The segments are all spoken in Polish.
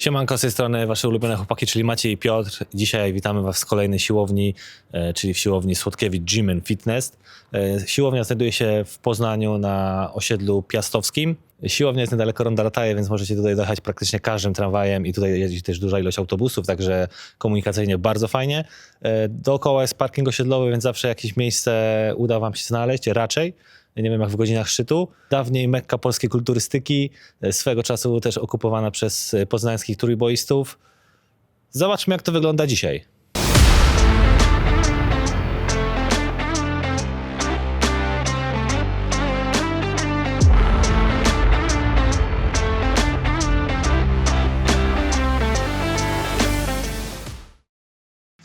Siemanko, z tej strony wasze ulubione chłopaki, czyli Maciej i Piotr. Dzisiaj witamy was z kolejnej siłowni, e, czyli w siłowni Słodkiewicz Gym and Fitness. E, Siłownia znajduje się w Poznaniu na osiedlu Piastowskim. Siłownia jest niedaleko Ronda Rataje, więc możecie tutaj dojechać praktycznie każdym tramwajem i tutaj jeździ też duża ilość autobusów, także komunikacyjnie bardzo fajnie. E, Dookoła jest parking osiedlowy, więc zawsze jakieś miejsce uda wam się znaleźć, raczej nie wiem jak w godzinach szczytu. Dawniej Mekka polskiej kulturystyki, e, swego czasu też okupowana przez e, poznańskich trójboistów. Zobaczmy jak to wygląda dzisiaj.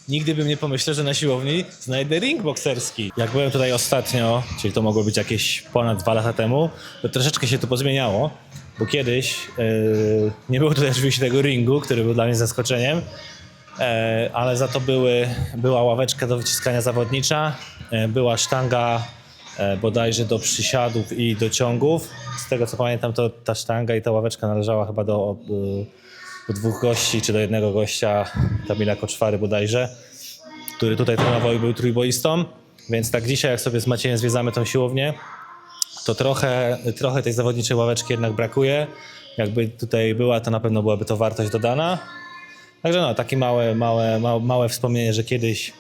Nigdy bym nie pomyślał, że na siłowni znajdę ring bokserski. Jak byłem tutaj ostatnio, czyli to mogło być jakieś ponad dwa lata temu, to troszeczkę się to pozmieniało, bo kiedyś yy, nie było tutaj oczywiście tego ringu, który był dla mnie zaskoczeniem, e, ale za to były, była ławeczka do wyciskania zawodnicza, e, była sztanga e, bodajże do przysiadów i do ciągów. Z tego co pamiętam, to ta sztanga i ta ławeczka należała chyba do, y, do dwóch gości, czy do jednego gościa, Kamila Koczwary bodajże, który tutaj trenował i był trójboistą. Więc tak dzisiaj, jak sobie z Maciejem zwiedzamy tą siłownię, to trochę, trochę tej zawodniczej ławeczki jednak brakuje. Jakby tutaj była, to na pewno byłaby to wartość dodana. Także no, takie małe, małe, małe, małe wspomnienie, że kiedyś,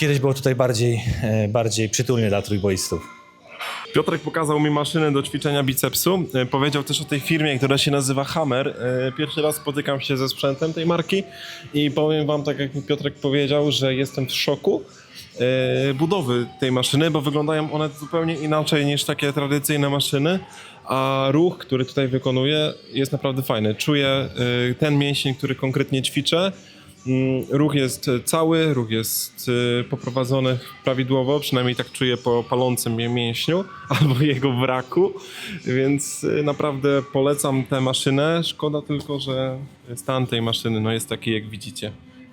kiedyś było tutaj bardziej, e, bardziej przytulnie dla trójboistów. Piotrek pokazał mi maszynę do ćwiczenia bicepsu. E, Powiedział też o tej firmie, która się nazywa Hammer. E, Pierwszy raz spotykam się ze sprzętem tej marki i powiem wam, tak jak mi Piotrek powiedział, że jestem w szoku e, budowy tej maszyny, bo wyglądają one zupełnie inaczej niż takie tradycyjne maszyny, a ruch, który tutaj wykonuję jest naprawdę fajny. Czuję ten mięsień, który konkretnie ćwiczę. Mm, Ruch jest cały, ruch jest y, poprowadzony prawidłowo, przynajmniej tak czuję po palącym mięśniu albo jego braku, więc y, naprawdę polecam tę maszynę. Szkoda tylko, że stan tej maszyny no jest taki jak widzicie,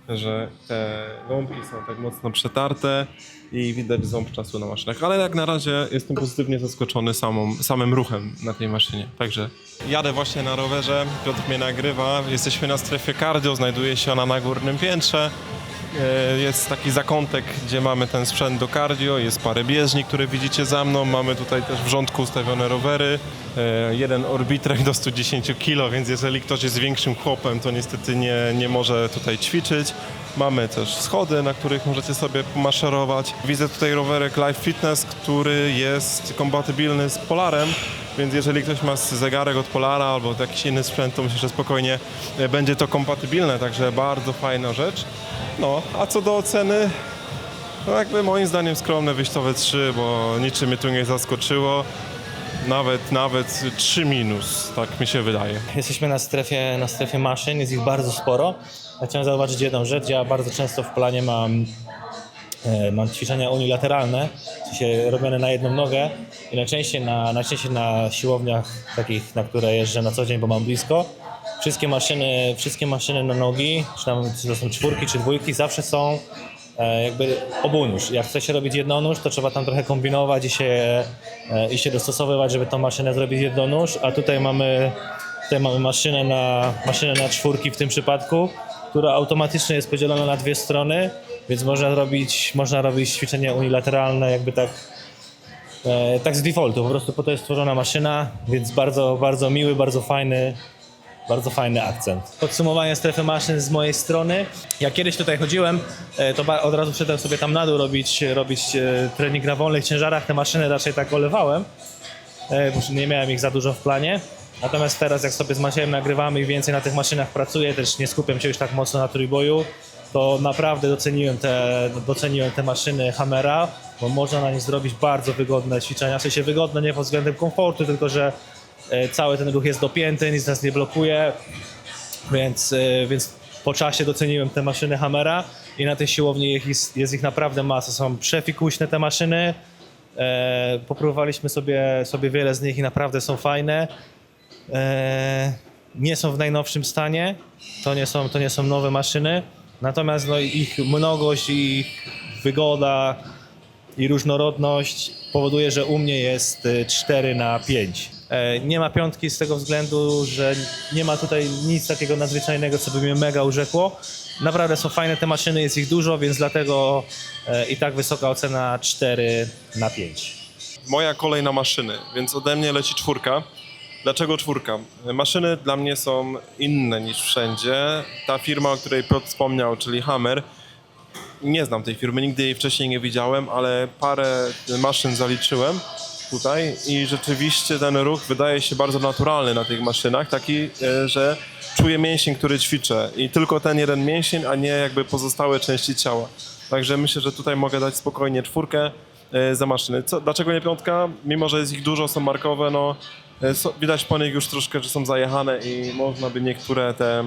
że te gąbki są tak mocno przetarte i widać ząb czasu na maszynach, ale jak na razie jestem pozytywnie zaskoczony samą, samym ruchem na tej maszynie, także jadę właśnie na rowerze, Piotr mnie nagrywa, jesteśmy na strefie cardio, znajduje się ona na górnym piętrze. E, Jest taki zakątek, gdzie mamy ten sprzęt do cardio, jest parę bieżni, które widzicie za mną, mamy tutaj też w rządku ustawione rowery, e, jeden orbitrek do 110 kg, więc jeżeli ktoś jest większym chłopem, to niestety nie, nie może tutaj ćwiczyć. Mamy też schody, na których możecie sobie pomaszerować. Widzę tutaj rowerek Life Fitness, który jest kompatybilny z Polarem, więc jeżeli ktoś ma zegarek od Polara albo jakiś inny sprzęt, to myślę, że spokojnie będzie to kompatybilne, także bardzo fajna rzecz. No, a co do oceny, no jakby moim zdaniem skromne wyjściowe 3, bo niczym mnie tu nie zaskoczyło. Nawet, nawet 3 minus, tak mi się wydaje. Jesteśmy na strefie, na strefie maszyn, jest ich bardzo sporo. Ja chciałem zauważyć jedną rzecz, ja bardzo często w planie mam, e, mam ćwiczenia unilateralne, w sensie robione na jedną nogę i najczęściej na, najczęściej na siłowniach takich, na które jeżdżę na co dzień, bo mam blisko, wszystkie maszyny, wszystkie maszyny na nogi, czy, tam, czy to są czwórki, czy dwójki, zawsze są e, jakby obunóż. Jak chce się robić jednonóż, to trzeba tam trochę kombinować i się, e, i się dostosowywać, żeby tą maszynę zrobić jednonóż, a tutaj mamy, tutaj mamy maszynę, na, maszynę na czwórki w tym przypadku, która automatycznie jest podzielona na dwie strony, więc można robić, można robić ćwiczenia unilateralne jakby tak E, tak z defaultu, po prostu po to jest stworzona maszyna, więc bardzo, bardzo miły, bardzo fajny, bardzo fajny akcent. Podsumowanie strefy maszyn z mojej strony. Jak kiedyś tutaj chodziłem, e, to od razu szedłem sobie tam na dół robić, robić e, trening na wolnych ciężarach. Te maszyny raczej tak olewałem, e, bo nie miałem ich za dużo w planie. Natomiast teraz jak sobie z Maciejem nagrywamy i więcej na tych maszynach pracuję, też nie skupiam się już tak mocno na trójboju, to naprawdę doceniłem te, doceniłem te maszyny Hammera, bo można na nich zrobić bardzo wygodne ćwiczenia. W sensie wygodne nie pod względem komfortu, tylko że cały ten ruch jest dopięty, nic nas nie blokuje, więc, e, więc po czasie doceniłem te maszyny Hammera i na tej siłowni jest, jest ich naprawdę masa. Są przefikuśne te maszyny. E, popróbowaliśmy sobie, sobie wiele z nich i naprawdę są fajne. E, nie są w najnowszym stanie, to nie są, to nie są nowe maszyny, natomiast no, ich mnogość, ich wygoda i różnorodność powoduje, że u mnie jest y, 4 na 5. E, Nie ma piątki z tego względu, że nie ma tutaj nic takiego nadzwyczajnego, co by mnie mega urzekło. Naprawdę są fajne te maszyny, jest ich dużo, więc dlatego e, i tak wysoka ocena 4 na 5. Moja kolej na maszyny, więc ode mnie leci czwórka. Dlaczego czwórka? Maszyny dla mnie są inne niż wszędzie. Ta firma, o której Piotr wspomniał, czyli Hammer, nie znam tej firmy, nigdy jej wcześniej nie widziałem, ale parę maszyn zaliczyłem tutaj i rzeczywiście ten ruch wydaje się bardzo naturalny na tych maszynach, taki, e, że czuję mięsień, który ćwiczę i tylko ten jeden mięsień, a nie jakby pozostałe części ciała. Także myślę, że tutaj mogę dać spokojnie czwórkę e, za maszyny. Co, dlaczego nie piątka? Mimo, że jest ich dużo, są markowe, no so, widać po nich już troszkę, że są zajechane i można by niektóre te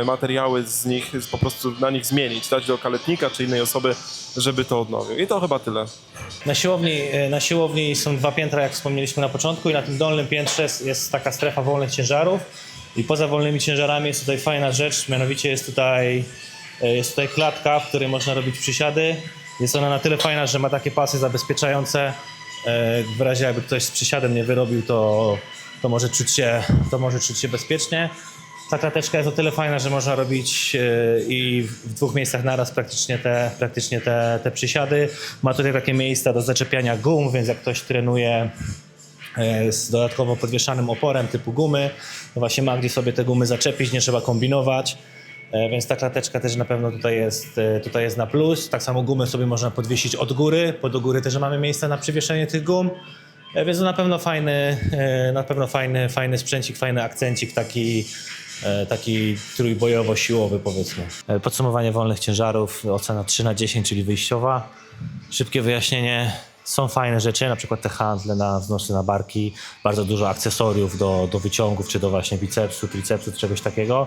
e, materiały z nich po prostu na nich zmienić, dać do kaletnika czy innej osoby, żeby to odnowił. I to chyba tyle. Na siłowni, e, na siłowni są dwa piętra, jak wspomnieliśmy na początku, i na tym dolnym piętrze jest- jest taka strefa wolnych ciężarów. I poza wolnymi ciężarami jest tutaj fajna rzecz, mianowicie jest tutaj, e, jest tutaj klatka, w której można robić przysiady. Jest ona na tyle fajna, że ma takie pasy zabezpieczające. E, W razie jakby ktoś z przysiadem nie wyrobił, to, to, może, czuć się, to może czuć się bezpiecznie. Ta klateczka jest o tyle fajna, że można robić e, i w dwóch miejscach naraz praktycznie te, praktycznie te, te przysiady. Ma tutaj takie miejsca do zaczepiania gum, więc jak ktoś trenuje e, z dodatkowo podwieszanym oporem typu gumy, to właśnie ma gdzie sobie te gumy zaczepić, nie trzeba kombinować. E, Więc ta klateczka też na pewno tutaj jest, e, tutaj jest na plus. Tak samo gumy sobie można podwiesić od góry, bo do góry też mamy miejsce na przywieszenie tych gum. E, Więc to na pewno fajny, na pewno fajny, fajny sprzęcik, fajny akcencik taki, taki trójbojowo-siłowy powiedzmy. Podsumowanie wolnych ciężarów, ocena 3 na 10, czyli wyjściowa. Szybkie wyjaśnienie. Są fajne rzeczy, na przykład te handle na wznosy na barki, bardzo dużo akcesoriów do, do wyciągów, czy do właśnie bicepsu, tricepsu, czegoś takiego.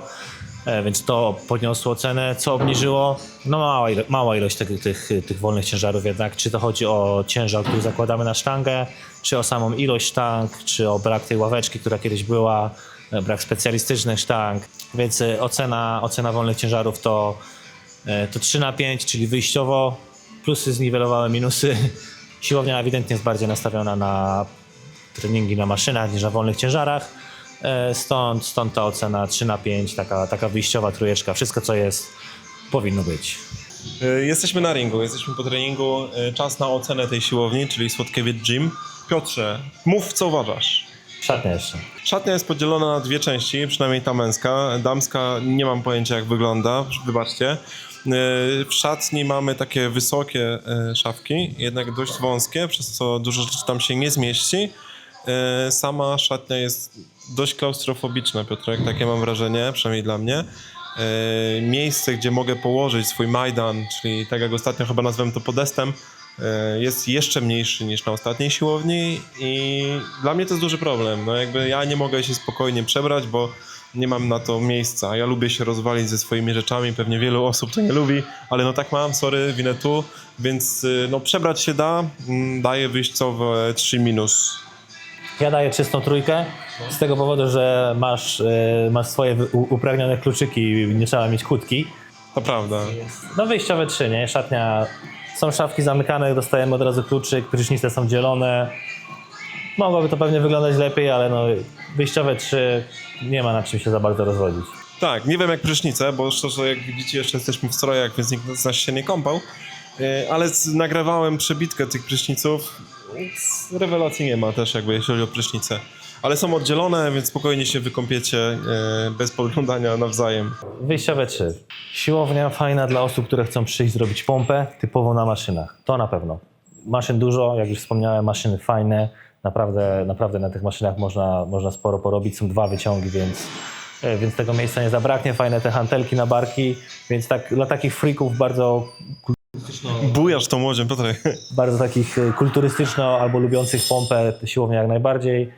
E, Więc to podniosło cenę. Co obniżyło? No mała, ilo- mała ilość tych, tych, tych wolnych ciężarów jednak. Czy to chodzi o ciężar, który zakładamy na sztangę, czy o samą ilość sztang, czy o brak tej ławeczki, która kiedyś była, e, brak specjalistycznych sztang. Więc e, ocena, ocena wolnych ciężarów to, e, to 3 na 5, czyli wyjściowo. Plusy zniwelowały minusy. Siłownia ewidentnie jest bardziej nastawiona na treningi na maszynach niż na wolnych ciężarach. E, Stąd, stąd ta ocena 3 na 5, taka, taka wyjściowa trójeczka. Wszystko co jest, powinno być. Y, Jesteśmy na ringu, jesteśmy po treningu. Y, Czas na ocenę tej siłowni, czyli Słodkiewicz Gym. Piotrze, mów co uważasz. Szatnia jeszcze. Szatnia jest podzielona na dwie części, przynajmniej ta męska. Damska nie mam pojęcia jak wygląda, wybaczcie. Y, W szatni mamy takie wysokie y, szafki, jednak dość wąskie, przez co dużo rzeczy tam się nie zmieści. Y, Sama szatnia jest dość klaustrofobiczna, Piotrek, takie mam wrażenie, przynajmniej dla mnie. Miejsce, gdzie mogę położyć swój majdan, czyli tak jak ostatnio chyba nazwałem to podestem, jest jeszcze mniejszy niż na ostatniej siłowni i dla mnie to jest duży problem. No jakby ja nie mogę się spokojnie przebrać, bo nie mam na to miejsca. Ja lubię się rozwalić ze swoimi rzeczami, pewnie wielu osób to nie lubi, ale no tak mam, sorry, winę tu, więc y, no przebrać się da, mm, daję wyjściowe 3 minus. Ja daję czystą trójkę z tego powodu, że masz, e, masz swoje wy- u- uprawnione kluczyki i nie trzeba mieć kłódki. To prawda. No wyjściowe trzy, nie? Szatnia, są szafki zamykane, dostajemy od razu kluczyk, prysznice są dzielone. Mogłoby to pewnie wyglądać lepiej, ale no wyjściowe trzy, nie ma na czym się za bardzo rozwodzić. Tak, nie wiem jak prysznice, bo szczerze jak widzicie jeszcze jesteśmy w strojach, więc nikt z nas się nie kąpał, Y, ale nagrywałem przebitkę tych pryszniców, więc rewelacji nie ma też jakby jeśli chodzi o prysznice. Ale są oddzielone, więc spokojnie się wykąpiecie y, bez podglądania nawzajem. Wyjściowe trzy. Siłownia fajna dla osób, które chcą przyjść zrobić pompę, typowo na maszynach. To na pewno. Maszyn dużo, jak już wspomniałem, maszyny fajne. Naprawdę, naprawdę na tych maszynach można, można sporo porobić. Są dwa wyciągi, więc, e, więc tego miejsca nie zabraknie. Fajne te hantelki na barki, więc tak dla takich freaków bardzo Bujasz tą młodzież, Piotrek. bardzo takich e, kulturystyczno albo lubiących pompę, siłownia jak najbardziej.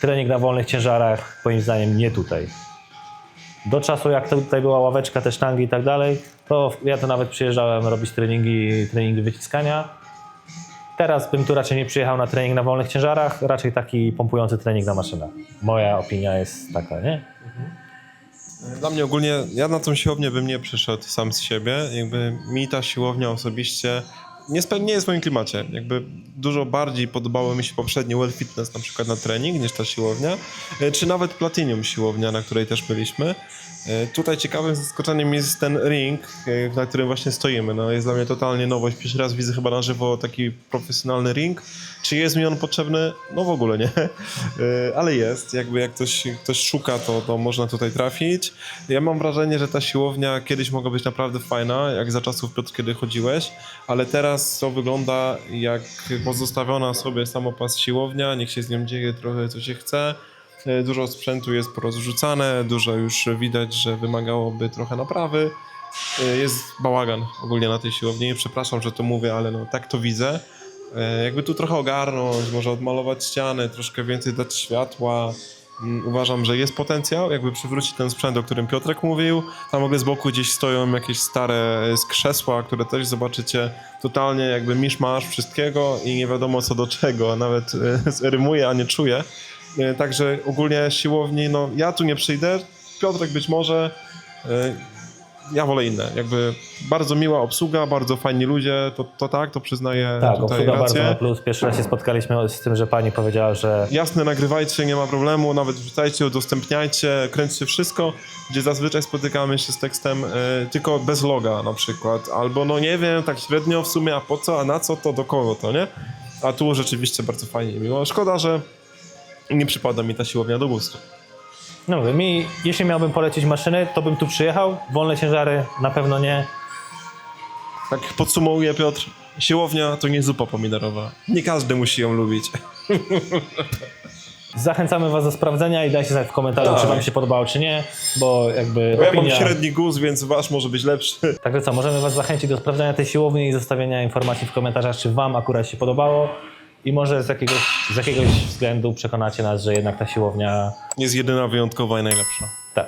Trening na wolnych ciężarach, moim zdaniem, nie tutaj. Do czasu, jak tutaj była ławeczka, te sztangi i tak dalej, to ja to nawet przyjeżdżałem robić treningi, treningi wyciskania. Teraz bym tu raczej nie przyjechał na trening na wolnych ciężarach, raczej taki pompujący trening na maszynach. Moja opinia jest taka, nie? Dla mnie ogólnie, ja na tą siłownię bym nie przyszedł sam z siebie. Jakby mi ta siłownia osobiście nie, nie jest w moim klimacie. Jakby dużo bardziej podobało mi się poprzedni Well Fitness na przykład na trening niż ta siłownia, e, czy nawet Platinum siłownia, na której też byliśmy. E, Tutaj ciekawym zaskoczeniem jest ten ring, e, na którym właśnie stoimy. No, jest dla mnie totalnie nowość. Pierwszy raz widzę chyba na żywo taki profesjonalny ring. Czy jest mi on potrzebny? No w ogóle nie. Ale jest. Jakby jak ktoś, ktoś szuka, to, to można tutaj trafić. Ja mam wrażenie, że ta siłownia kiedyś mogła być naprawdę fajna, jak za czasów Piotr, kiedy chodziłeś, ale teraz to wygląda jak pozostawiona sobie samopas siłownia, niech się z nią dzieje trochę co się chce. E, Dużo sprzętu jest porozrzucane, dużo już widać, że wymagałoby trochę naprawy. E, Jest bałagan ogólnie na tej siłowni. Przepraszam, że to mówię, ale no tak to widzę. E, Jakby tu trochę ogarnąć, może odmalować ściany, troszkę więcej dać światła. Uważam, że jest potencjał, jakby przywrócić ten sprzęt, o którym Piotrek mówił. Tam w z boku gdzieś stoją jakieś stare e, z krzesła, które też zobaczycie totalnie jakby miszmasz wszystkiego i nie wiadomo co do czego, nawet e, rymuje, a nie czuje. E, Także ogólnie siłowni, no ja tu nie przyjdę, Piotrek być może, e, ja wolę inne. Jakby bardzo miła obsługa, bardzo fajni ludzie, to, to tak, to przyznaję Tak, tutaj obsługa bardzo rację. na plus. Pierwszy raz się spotkaliśmy z tym, że pani powiedziała, że Jasne, nagrywajcie, nie ma problemu, nawet wrzucajcie, udostępniajcie, kręćcie wszystko, gdzie zazwyczaj spotykamy się z tekstem e, tylko bez loga na przykład, albo no nie wiem, tak średnio w sumie, a po co, a na co to, do kogo to, nie? A tu rzeczywiście bardzo fajnie i miło. Szkoda, że nie przypada mi ta siłownia do gustu. No mówię, mi, jeśli miałbym polecić maszyny, to bym tu przyjechał. Wolne ciężary na pewno nie. Tak podsumowuję Piotr, siłownia to nie zupa pomidorowa. Nie każdy musi ją lubić. Zachęcamy Was do sprawdzenia i dajcie znać w komentarzu, Tak. czy Wam się podobało, czy nie, bo jakby ja mam opinia... średni gust, więc wasz może być lepszy. Także co, możemy Was zachęcić do sprawdzenia tej siłowni i zostawienia informacji w komentarzach, czy Wam akurat się podobało i może z jakiegoś, z jakiegoś względu przekonacie nas, że jednak ta siłownia, Jest jedyna wyjątkowa i najlepsza. tak,